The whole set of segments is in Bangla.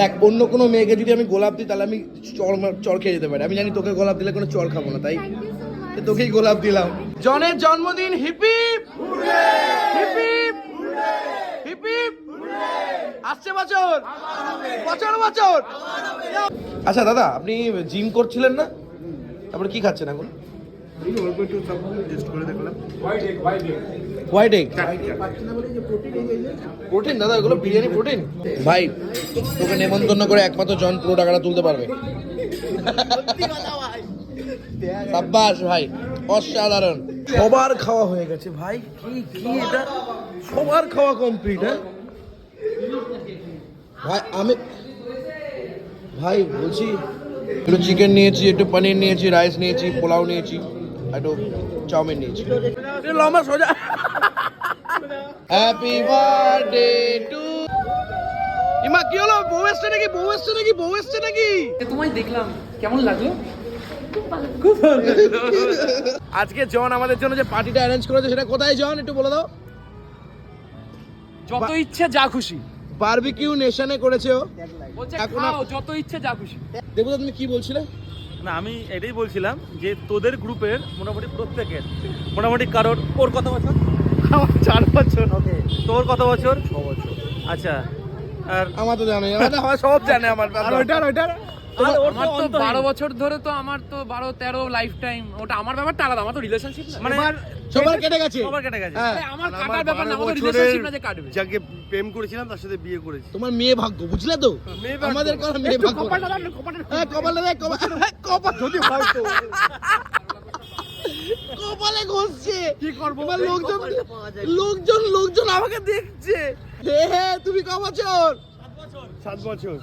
দেখ অন্য কোনো মেয়েকে যদি আমি গোলাপ দিই তাহলে আমি চর চর খেয়ে যেতে পারি। আমি জানি তোকে গোলাপ দিলে কোনো চর খাব না তাই? তোকেই গোলাপ দিলাম। জনের জন্মদিন হিপি! হিপি! হিপি! আসছে বছর! বছর বছর! আচ্ছা দাদা আপনি জিম করছিলেন না? তারপরে কি খাচ্ছেন এখন? হোয়াইট এগ প্রোটিন দাদা এগুলো বিরিয়ানি প্রোটিন ভাই তোকে নেমন্তন্ন করে একমাত্র জন পুরো টাকাটা তুলতে পারবে। সাব্বাস ভাই অসাধারণ। সবার খাওয়া হয়ে গেছে ভাই কি কি এটা? সবার খাওয়া কমপ্লিট হ্যাঁ? ভাই আমি ভাই বলছি একটু চিকেন নিয়েছি একটু পনির নিয়েছি রাইস নিয়েছি পোলাও নিয়েছি। একটু চাউমিন নিয়েছি। লম্বা সোজা। হ্যাপি বার্থডে টু ইমা কি হলো? বউ এসছে নাকি? বউ এসছে নাকি? বউ এসছে নাকি? তোমায় দেখলাম। কেমন লাগল? আজকে জন আমাদের জন্য যে পার্টিটা অ্যারেঞ্জ করেছে সেটা কোথায় জন? একটু বলে দাও। যত ইচ্ছে যা খুশি। বারবিকিউ নেশনে করেছে ও। বলছে এখন যত ইচ্ছে যা খুশি। দেবদা তুমি কি বলছিলে? না আমি এটাই বলছিলাম যে তোদের গ্রুপের মোটামুটি প্রত্যেকের মোটামুটি কারোর ওর কত বছর? আমার চার বছর। তোর কত বছর? ছ বছর। আচ্ছা আর আমার তো জানে আমার সব জানে আমার আর ওইটার ওইটার? আমার তো বারো বছর ধরে তো আমার তো বারো তেরো লাইফ টাইম ওটা আমার ব্যাপারটা আলাদা আমার তো রিলেশনশিপ মানে সবার কেটে গেছে। সবার কেটে গেছে। হ্যাঁ। আমার কাটার ব্যাপার না আমার রিলেশনশিপ না যে কাটবে। যাকে প্রেম করেছিলাম তার সাথে বিয়ে করেছি। তোমার মেয়ে ভাগ্য বুঝলে তো? আমাদের করা মেয়ে ভাগ্য। হ্যাঁ কপালে দেখ কপালে কপাল যদি কপালে ঘষছে। কি করব? লোকজন লোকজন লোকজন আমাকে দেখছে। হে হে তুমি ক বছর সাত বছর।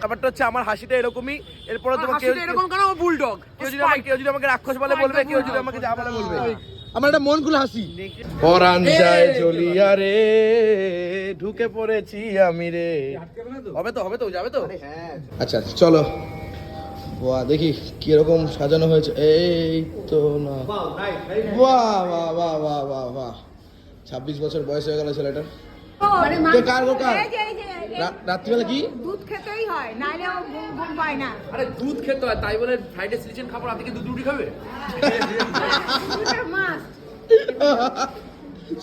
ব্যাপারটা হচ্ছে আমার হাসিটা এরকমই এরপরে তোমাকে এরকম কেন? ও বুলডগ। কেউ যদি আমাকে কেউ যদি আমাকে রাক্ষস বলে বলবে কেউ যদি আমাকে যা বলে বলবে। আমার একটা মন খুলে হাসি। পরান যায় চলিয়া রে ঢুকে পড়েছি আমি রে। হবে তো হবে তো যাবে তো। আচ্ছা আচ্ছা, চলো। বাহ দেখি কীরকম সাজানো হয়েছে। এই তো না। বাহ বাহ বাহ বাহ বাহ বাহ। ছাব্বিশ বছর বয়স হয়ে গেল ছেলেটার। মানে কে কার গো কার? এই যে, এই যে, এই যে, রা- রাত্রিবেলা কি? দুধ খেতেই হয় নাইলে ও ঘুম ঘুম পায় না। আরে দুধ খেতে হয় তাই বলে ফ্রাইডে সিলিচেন খাবার আপনি কি দুধ রুটি খাবে?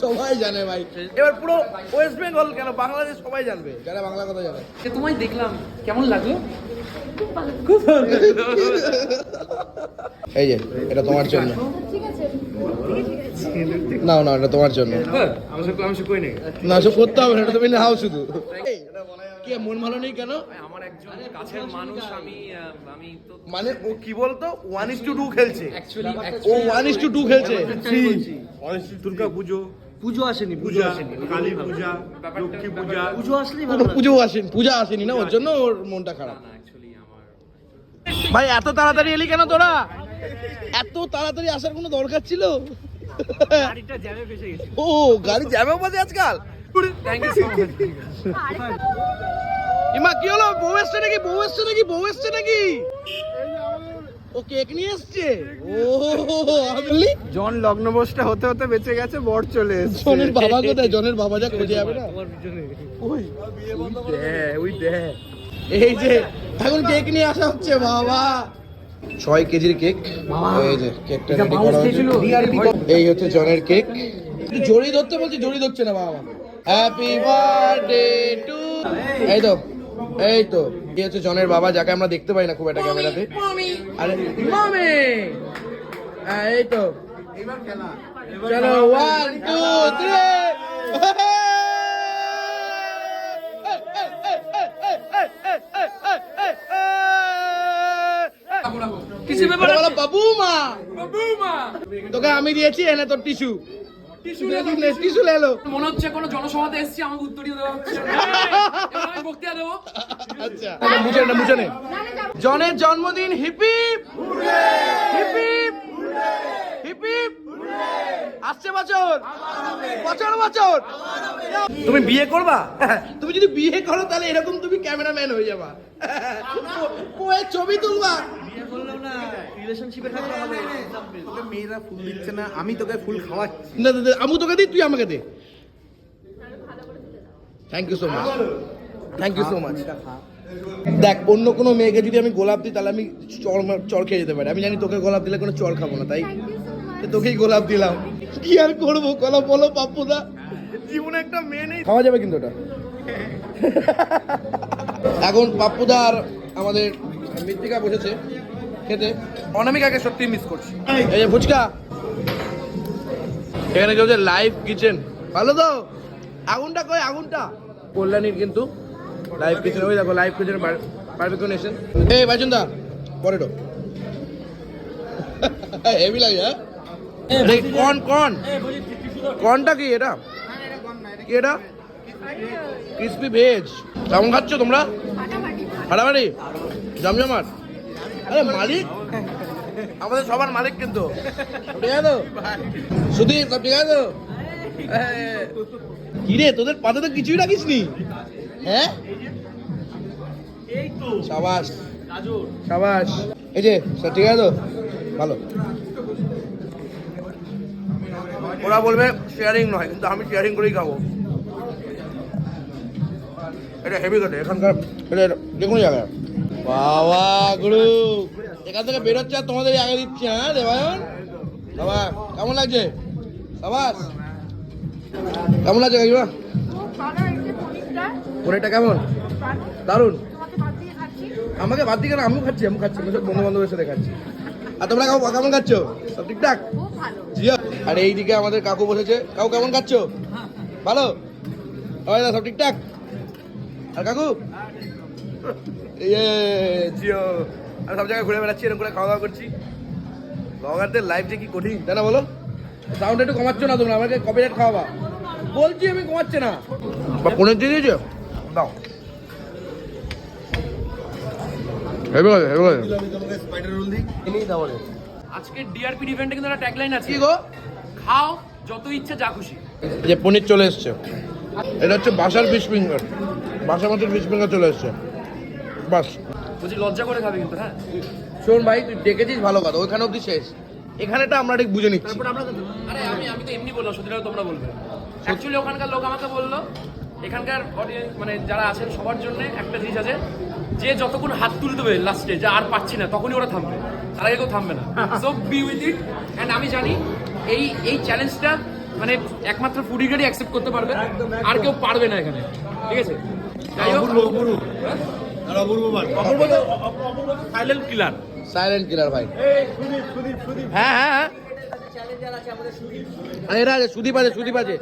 সবাই জানে ভাই। এবার পুরো ওয়েস্ট বেঙ্গল কেন বাংলাদেশ সবাই জানবে? যারা বাংলা কথা জানে। তোমায় দেখলাম কেমন লাগল। এই যে এটা তোমার জন্য। ঠিক আছে। নাও না এটা তোমার জন্য। হ্যাঁ, না সব করতে হবে এটা তুমি নাও শুধু। কি মন ভালো নেই কেন? আমার একজন কাছের মানুষ আমি আমি তো মানে ও কি বলতো? ওয়ান ইস টু টু খেলছে। ও ওয়ান ইস টু টু খেলছে। দুর্গা পুজো। পুজো আসেনি পূজা কালী পূজা লক্ষ্মী পূজা। পুজো আসলেই কোনো পুজো আসেন পূজা আসেনি না ওর জন্য ওর মনটা খারাপ। ভাই এত তাড়াতাড়ি এলি কেন তোরা? এত তাড়াতাড়ি আসার কোনো দরকার ছিল? গাড়িটা জ্যামে ফেসে গেছে ও গাড়ি জ্যামেও বাজে আজকাল? থ্যাংক ইউ সো মাচ ইমা কি হলো? বউ এসছে নাকি? বউ এসছে নাকি? বউ এসছে নাকি? ও কেক নিয়ে এসছে? ও আমি বললি জন লগ্নবসটা হতে হতে বেঁচে গেছে বর চলে এসেছে। জনের বাবা কোথায়? জনের বাবা যা খুঁজে যাবে না। পিছনে। ওই ওই দে এই যে এখন কেক নিয়ে আসা হচ্ছে বাবা। ছয় কেজির কেক। এই যে কেকটা রেডি করা হয়েছে। এই হচ্ছে জনের কেক। একটু জড়িয়ে ধরতে বলছি জড়িয়ে ধরছে না বাবা হ্যাপি বার্থডে টু এই তো এই তো। এই হচ্ছে জনের বাবা যাকে আমরা দেখতে পাই না খুব একটা ক্যামেরাতে। আরে মামি এই তো। চলো ওয়ান টু থ্রি ব্যাপার বলো বাবু মা। বাবুমা। তোকে আমি দিয়েছি এনে তোর টিস্যু। টিস্যু লেলো মনে হচ্ছে কোনো জনসভাতে এসেছি আমাকে উত্তরীয় দেওয়া আমি বক্তৃতা দেবো। আচ্ছা মুছে নে মুছে নে। জনের জন্মদিন হিপি। হিপি। হিপি। আসছে বছর। বছর বছর। তুমি বিয়ে করবা? তুমি যদি বিয়ে করো তাহলে এরকম তুমি ক্যামেরাম্যান হয়ে যাবা। ছবি তুলবা। তোকে মেয়েরা ফুল দিচ্ছে না আমি তোকে ফুল খাওয়াচ্ছি। না দে, দে, আমু তোকে দিই তুই আমাকে দে। Thank you so much thank you so much দেখ অন্য কোনো মেয়েকে যদি আমি গোলাপ দিই তাহলে আমি চর চর খেয়ে যেতে পারি। আমি জানি তোকে গোলাপ দিলে কোনো চর খাব না তাই? তোকেই গোলাপ দিলাম। কি আর করব গোলাপ বলো পাপ্পুদা জীবনে একটা মেয়ে নেই। খাওয়া যাবে কিন্তু ওটা। এখন পাপ্পুদা আর আমাদের মৃত্তিকা বসেছে। খেতে। অনামিকাকে সত্যি মিস করছি। এই যে ফুচকা। এখানে কেউ লাইভ কিচেন ভালো তো? আগুনটা কই? আগুনটা। কল্যাণীর কিন্তু লাইভ কিচেন ওই দেখো লাইভ কিচেন বারবিকিউ নেশন এই বাজুন্দা পরে ঢোক। হেভি লাগে হ্যাঁ? এই কর্ন কর্ন কর্নটা কি এটা? কি এটা? ক্রিসপি ভেজ কেমন খাচ্ছ তোমরা? ফাটাফাটি জমজমাট? আরে মালিক? আমাদের সবার মালিক কিন্তু। ঠিক আছে সব ঠিক আছে? হ্যাঁ। কি রে তোদের পাতে তো কিছুই রাখিস নি হ্যাঁ সাবাস। সাবাস। এই যে সব ঠিক আছে? তো ভালো। ওরা বলবে শেয়ারিং নয় কিন্তু আমি শেয়ারিং করেই খাব। এটা হেভি কাটে এখানকার এটা যে কোনো জায়গায়। বাবা গুরু। এখান থেকে বেরোচ্ছে আর তোমাদের আগে দিচ্ছে হ্যাঁ দেবায়ন? বাবা কেমন লাগছে? সাবাস, কেমন লাগছে কাকিমা? পনিরটা কেমন। দারুণ। আমাকে বাদ দিকে আমিও খাচ্ছি আমি খাচ্ছি সব বন্ধু বান্ধবের সাথে খাচ্ছি। আর তোমরা কাকু কেমন খাচ্ছ? সব ঠিকঠাক? আর এইদিকে আমাদের কাকু বসেছে। কাকু, কেমন খাচ্ছ? ভালো? সব ঠিকঠাক? আর কাকু? জিও। আমি সব জায়গায় ঘুরে বেড়াচ্ছি এরকম করে খাওয়া দাওয়া করছি। ব্লগারদের লাইফ যে কি কঠিন। তাই না বলো। সাউন্ড একটু কমাচ্ছ না তোমরা? আমাকে কপিরাইট খাওয়াবা। বলছি আমি কমাচ্ছে না। বা পনেরো দিয়ে দিয়েছ? দাও। আজকে ডিআরপি ইভেন্টে কিন্তু একটা ট্যাগলাইন আছে। কি গো? খাও যত ইচ্ছে যা খুশি। যে পনির চলে এসছে। এটা হচ্ছে বাসার ফিশ ফিঙ্গার বাসা মাছের ফিশ ফিঙ্গার চলে এসছে। বাস। বলছি লজ্জা করে খাবে কিন্তু হ্যাঁ? শোন ভাই তুই ডেকেছিস ভালো কথা ওইখানে অব্দি শেষ। এখানেটা আমরা ঠিক বুঝে নিচ্ছি। আরে আমি আমি তো এমনি বললাম সত্যি তোমরা বলবে। অ্যাকচুয়ালি ওখানকার লোক আমাকে বলল এখানকার অডিয়েন্স মানে যারা আছেন সবার জন্য একটা জিনিস আছে যে যতক্ষণ হাত তুলতে হবে লাস্টে যে আর পাচ্ছি না তখনই ওরা থামবে। তার আগে কেউ থামবে না। So be with it and আমি জানি এই এই চ্যালেঞ্জটা মানে একমাত্র ফুডিগারই অ্যাকসেপ্ট করতে পারবে। আর কেউ পারবে না এখানে। ঠিক আছে? যাই হোক। সাইলেন্ট কিলার সাইলেন্ট কিলার ভাই। হ্যাঁ হ্যাঁ হ্যাঁ। এরা আছে সুদীপ আছে সুদীপ আছে।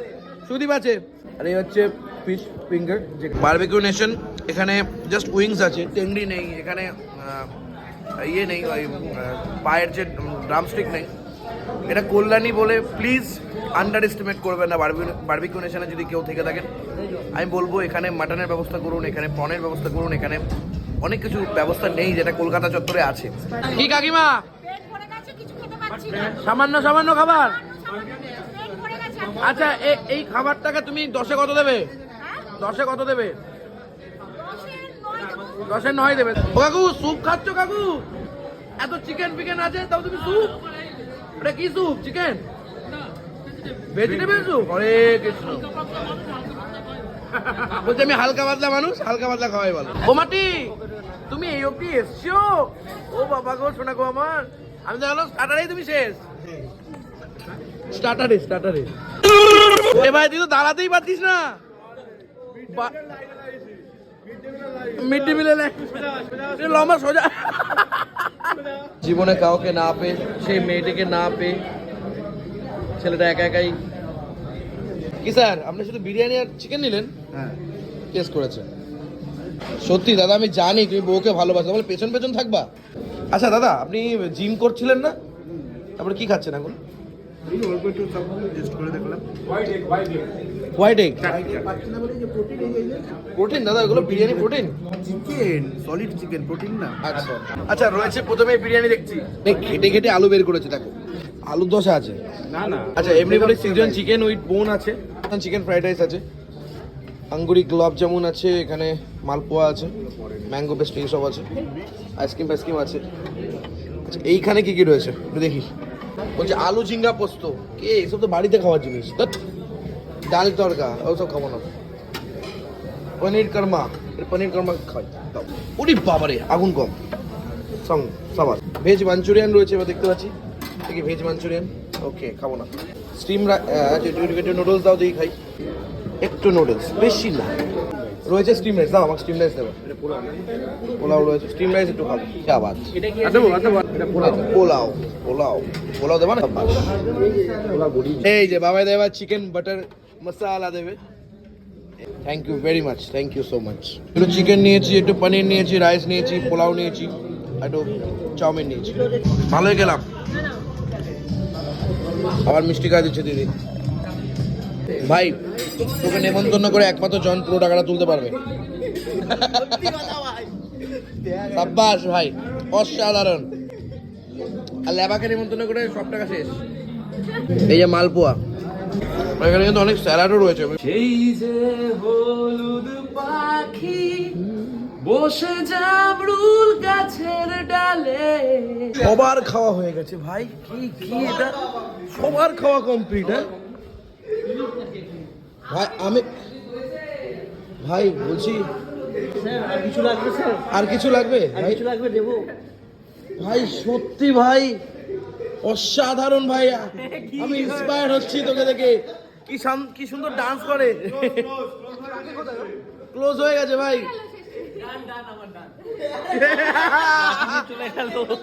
সুদীপ আছে। আর এই হচ্ছে ফিশ ফিঙ্গার যে বারবিকিউ নেশন এখানে জাস্ট উইংস আছে টেংরি নেই এখানে ইয়ে নেই ওই পায়ের যে ড্রামস্টিক নেই। এটা কল্যাণী বলে প্লিজ আন্ডার এস্টিমেট করবেন না বারবিকিউ বারবিকিউ নেশনে যদি কেউ থেকে থাকেন। আমি বলব এখানে মাটনের ব্যবস্থা করুন, এখানে প্রনের ব্যবস্থা করুন, এখানে অনেক কিছু ব্যবস্থা নেই যেটা কলকাতা চত্বরে আছে। কি কাকিমা? সামান্য সামান্য খাবার? আচ্ছা এই খাবারটাকে তুমি দশে কত দেবে? দশে কত দেবে? দশে নয় দেবে। ও কাকু, স্যুপ খাচ্ছ কাকু? এত চিকেন ফিকেন আছে, তাও তুমি স্যুপ? ওটা কি soup chicken vegetable soup Hare Krishna. বলছি, আমি হালকা পাতলা মানুষ, হালকা পাতলা খাওয়াই ভালো ও মাটি, তুমি এই অবধি এসছো? ও বাবা গো, শোনা গো আমার। আমি জানো স্টার্টারেই তুমি শেষ। স্টার্টারে স্টার্টারে এ ভাই, তুই তো দাঁড়াতেই পারতিস না। মিড ডে মিলে লম্বা সোজা। জীবনে কাউকে না পেয়ে, সেই মেয়েটিকে না পেয়ে, ছেলেটা একা একাই কি স্যার আপনি শুধু বিরিয়ানি আর চিকেন নিলেন? হ্যাঁ। কেস করেছে। সত্যি দাদা আমি জানি তুমি বউকে ভালোবাসো। বলে পেছন পেছন থাকবা? আচ্ছা দাদা আপনি জিম করছিলেন না? তারপরে কি খাচ্ছেন এখন? হোয়াইট এগ প্রোটিন দাদা এগুলো biryani protein chicken solid chicken protein না। আচ্ছা। আচ্ছা রয়েছে প্রথমে বিরিয়ানি দেখছি। দেখ ঘেটে ঘেটে আলু বের করেছে দেখো। আলুর দশা আছে। না না। আচ্ছা এমনি বলে সিজন চিকেন উইথ বোন আছে। চিকেন ফ্রাইড রাইস আছে। আঙ্গুরি গোলাপ জামুন আছে, এখানে মালপোয়া আছে ম্যাঙ্গো পেস্ট্রি সব আছে। আইসক্রিম ফাইসক্রিম আছে। আচ্ছা এইখানে কি কি রয়েছে? দেখি। বলছে, আলু, ঝিঙ্গা, পোস্ত। কে, এসব তো বাড়িতে খাওয়ার জিনিস। ডাল, তরকা ওসব খাব না। পনির কর্মা পনির কর্মা খাই। ওরে বাবারে, আগুন কম সং, সাবাস। ভেজ মাঞ্চুরিয়ান রয়েছে, এবার দেখতে পাচ্ছি। ভেজ মাঞ্চুরিয়ান ওকে খাব না। স্টিম একটু নুডলস দাও দেখি খাই। একটু নুডলস বেশি না। রয়েছে স্টিম রাইস দাও আমাকে স্টিম রাইস দেবো। পোলাও রয়েছে স্টিম রাইস একটু খাব। কি আওয়াজ পোলাও। পোলাও পোলাও। দেবা না? এই যে বাবাই দেবা চিকেন বাটার মশালা দেবে। Thank you very much thank you so much একটু চিকেন নিয়েছি একটু পনির নিয়েছি রাইস নিয়েছি পোলাও নিয়েছি একটু চাউমিন নিয়েছি। ভালোই গেলাম আবার মিষ্টি খাওয়া দিচ্ছে দিদি। ভাই, তোকে নেমন্তন্ন করে একমাত্র জন পুরো টাকাটা তুলতে পারবে। সাব্বাস ভাই, অসাধারণ। আর লেবাকে নেমন্তন্ন করে সব টাকা শেষ। এই যে মালপোয়া। এখানে কিন্তু অনেক স্যালাডও রয়েছে। সেই যে হলুদ পাখি বসে জামরুল গাছের ডালে। সবার খাওয়া হয়ে গেছে ভাই। কি কি এটা? সবার খাওয়া কমপ্লিট হ্যাঁ? ভাই আমি ভাই বলছি আর কিছু লাগবে স্যার? আর কিছু লাগবে? ভাই কিছু লাগবে দেবো। ভাই সত্যি ভাই অসাধারণ ভাই। আমি ইন্সপায়ার হচ্ছি তোকে দেখে। কি কি সুন্দর ডান্স করে। ক্লোজ হয়ে গেছে ভাই। চলে গেল